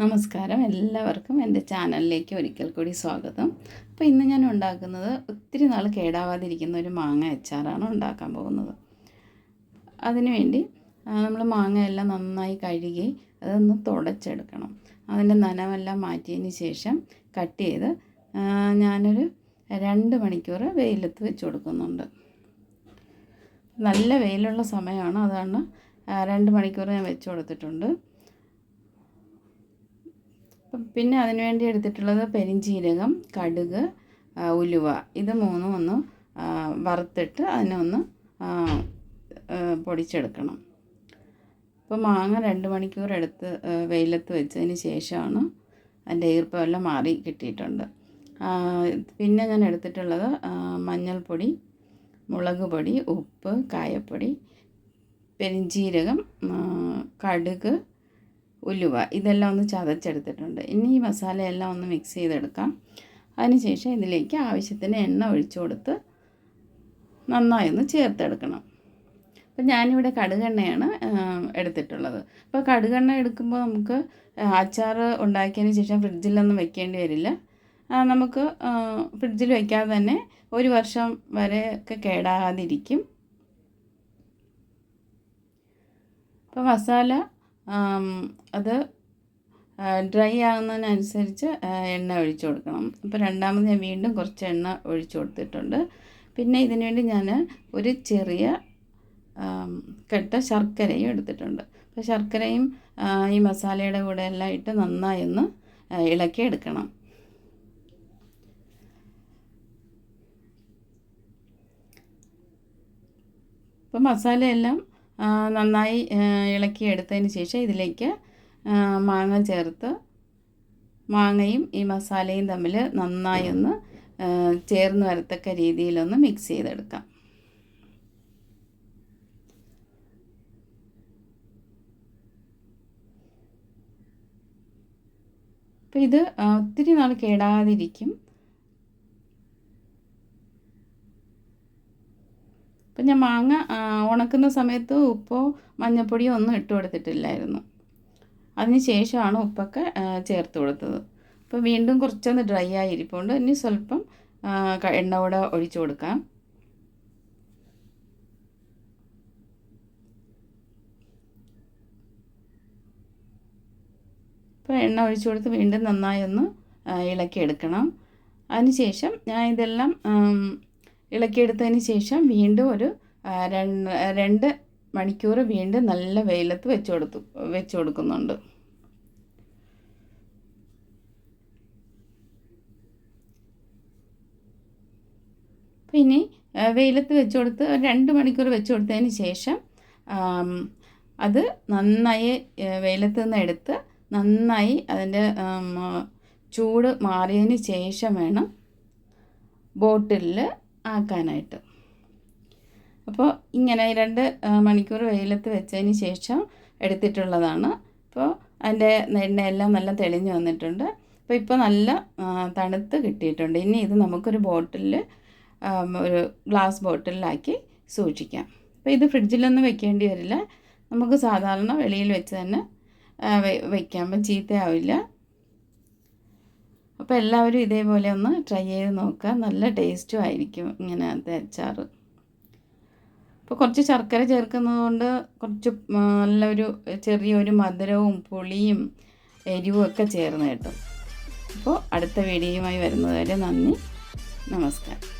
നമസ്കാരം. എല്ലാവർക്കും എന്റെ ചാനലിലേക്ക് ഒരിക്കൽ കൂടി സ്വാഗതം. അപ്പോൾ ഇന്ന് ഞാൻ ഉണ്ടാക്കുന്നത് ഒത്തിരി നാൾ കേടാവാതിരിക്കുന്ന ഒരു മാങ്ങ അച്ചാറാണ് ഉണ്ടാക്കാൻ പോകുന്നത്. അതിനുവേണ്ടി നമ്മൾ മാങ്ങ എല്ലാം നന്നായി കഴുകി അതൊന്ന് തുടച്ചെടുക്കണം. അതിന്റെ നനമെല്ലാം മാറ്റിയതിന് ശേഷം കട്ട് ചെയ്ത് ഞാനൊരു രണ്ട് മണിക്കൂർ വെയിലത്ത് വെച്ച് കൊടുക്കുന്നുണ്ട്. നല്ല വെയിലുള്ള സമയമാണ്. അതാണ് രണ്ട് മണിക്കൂർ ഞാൻ വെച്ച് കൊടുത്തിട്ടുണ്ട്. പിന്നെ അതിന് വേണ്ടി എടുത്തിട്ടുള്ളത് പെരിഞ്ചീരകം കടുക് ഉലുവ. ഇത് മൂന്നും ഒന്ന് വറുത്തിട്ട് അതിനെ ഒന്ന് ആ, ആ, പൊടിച്ചെടുക്കണം. അപ്പോൾ മാങ്ങ രണ്ട് മണിക്കൂർ എടുത്ത് വെയിലത്ത് വെച്ചതിന് ശേഷമാണ് അതിന്റെ ഈർപ്പമെല്ലാം മാറി കിട്ടിയിട്ടുണ്ട്. പിന്നെ ഞാൻ എടുത്തിട്ടുള്ളത് മഞ്ഞൾപ്പൊടി മുളക് പൊടി ഉപ്പ് കായപ്പൊടി പെരിഞ്ചീരകം കടുക് ഉലുവ ഇതെല്ലാം ഒന്ന് ചതച്ചെടുത്തിട്ടുണ്ട്. ഇനി ഈ മസാലയെല്ലാം ഒന്ന് മിക്സ് ചെയ്തെടുക്കാം. അതിനുശേഷം ഇതിലേക്ക് ആവശ്യത്തിന് എണ്ണ ഒഴിച്ചു കൊടുത്ത് നന്നായി ഒന്ന് ചേർത്തെടുക്കണം. അപ്പം ഞാനിവിടെ കടുകെണ്ണയാണ് എടുത്തിട്ടുള്ളത്. അപ്പോൾ കടുകെണ്ണ എടുക്കുമ്പോൾ നമുക്ക് അച്ചാർ ഉണ്ടാക്കിയതിന് ശേഷം ഫ്രിഡ്ജിലൊന്നും വെക്കേണ്ടി വരില്ല. നമുക്ക് ഫ്രിഡ്ജിൽ വെക്കാതെ തന്നെ ഒരു വർഷം വരെ ഒക്കെ കേടാകാതിരിക്കും. അപ്പോൾ മസാല അത് ഡ്രൈ ആകുന്നതിനനുസരിച്ച് എണ്ണ ഒഴിച്ചു കൊടുക്കണം. അപ്പോൾ രണ്ടാമത് ഞാൻ വീണ്ടും കുറച്ച് എണ്ണ ഒഴിച്ചു കൊടുത്തിട്ടുണ്ട്. പിന്നെ ഇതിനു വേണ്ടി ഞാൻ ഒരു ചെറിയ കെട്ട ശർക്കരയും എടുത്തിട്ടുണ്ട്. അപ്പോൾ ശർക്കരയും ഈ മസാലയുടെ കൂടെ എല്ലാം ഇട്ട് നന്നായി ഒന്ന് ഇളക്കി എടുക്കണം. അപ്പോൾ മസാലയെല്ലാം നന്നായി ഇളക്കി എടുത്തതിന് ശേഷം ഇതിലേക്ക് മാങ്ങ ചേർത്ത് മാങ്ങയും ഈ മസാലയും തമ്മിൽ നന്നായി ഒന്ന് ചേർന്ന് വരത്തക്ക രീതിയിലൊന്ന് മിക്സ് ചെയ്തെടുക്കാം. അപ്പോൾ ഇത് ഒത്തിരി നാൾ കേടാതിരിക്കും. അപ്പം ഞാൻ മാങ്ങ ഉണക്കുന്ന സമയത്ത് ഉപ്പോ മഞ്ഞപ്പൊടിയോ ഒന്നും ഇട്ട് കൊടുത്തിട്ടില്ലായിരുന്നു. അതിന് ശേഷമാണ് ഉപ്പൊക്കെ ചേർത്ത് കൊടുത്തത്. അപ്പോൾ വീണ്ടും കുറച്ചൊന്ന് ഡ്രൈ ആയി ഇരിപ്പുണ്ട് ഇനി സ്വല്പം എണ്ണ കൂടെ ഒഴിച്ചു കൊടുക്കാം. അപ്പോൾ എണ്ണ ഒഴിച്ചു കൊടുത്ത് വീണ്ടും നന്നായി ഒന്ന് ഇളക്കി എടുക്കണം അതിനുശേഷം ഞാൻ ഇതെല്ലാം ഇളക്കിയെടുത്തതിന് ശേഷം വീണ്ടും ഒരു രണ്ട് രണ്ട് മണിക്കൂർ വീണ്ടും നല്ല വെയിലത്ത് വെച്ച് കൊടുത്തു വെച്ച് കൊടുക്കുന്നുണ്ട്. പിന്നെ വെയിലത്ത് വെച്ച് കൊടുത്ത് രണ്ട് മണിക്കൂർ വെച്ച് കൊടുത്തതിന് ശേഷം അത് നന്നായി വെയിലത്ത് നിന്ന് എടുത്ത് നന്നായി അതിന്റെ ചൂട് മാറിയതിന് ശേഷം വേണം ബോട്ടിലിൽ ആക്കാനായിട്ട്. അപ്പോൾ ഇങ്ങനെ രണ്ട് മണിക്കൂർ വെയിലത്ത് വെച്ചതിന് ശേഷം എടുത്തിട്ടുള്ളതാണ്. അപ്പോൾ അതിന്റെ എണ്ണയെല്ലാം നല്ല തെളിഞ്ഞു വന്നിട്ടുണ്ട്. അപ്പോൾ ഇപ്പോൾ നല്ല തണുത്ത് കിട്ടിയിട്ടുണ്ട്. ഇനി ഇത് നമുക്കൊരു ബോട്ടിലിൽ ഒരു ഗ്ലാസ് ബോട്ടിലാക്കി സൂക്ഷിക്കാം. അപ്പോൾ ഇത് ഫ്രിഡ്ജിലൊന്നും വെക്കേണ്ടി വരില്ല. നമുക്ക് സാധാരണ വെളിയിൽ വെച്ച് തന്നെ വെ- വയ്ക്കാൻ ചീത്തയാവില്ല. അപ്പോൾ എല്ലാവരും ഇതേപോലെ ഒന്ന് ട്രൈ ചെയ്ത് നോക്കുക. നല്ല ടേസ്റ്റും ആയിരിക്കും ഇങ്ങനത്തെ അച്ചാർ അപ്പോൾ കുറച്ച് ശർക്കര ചേർക്കുന്നത് കൊണ്ട് കുറച്ച് നല്ലൊരു ചെറിയൊരു മധുരവും പുളിയും എരിവും ഒക്കെ ചേർന്ന് കിട്ടും. അപ്പോൾ അടുത്ത വീഡിയോയുമായി വരുന്നത് വരെ നന്ദി. നമസ്കാരം.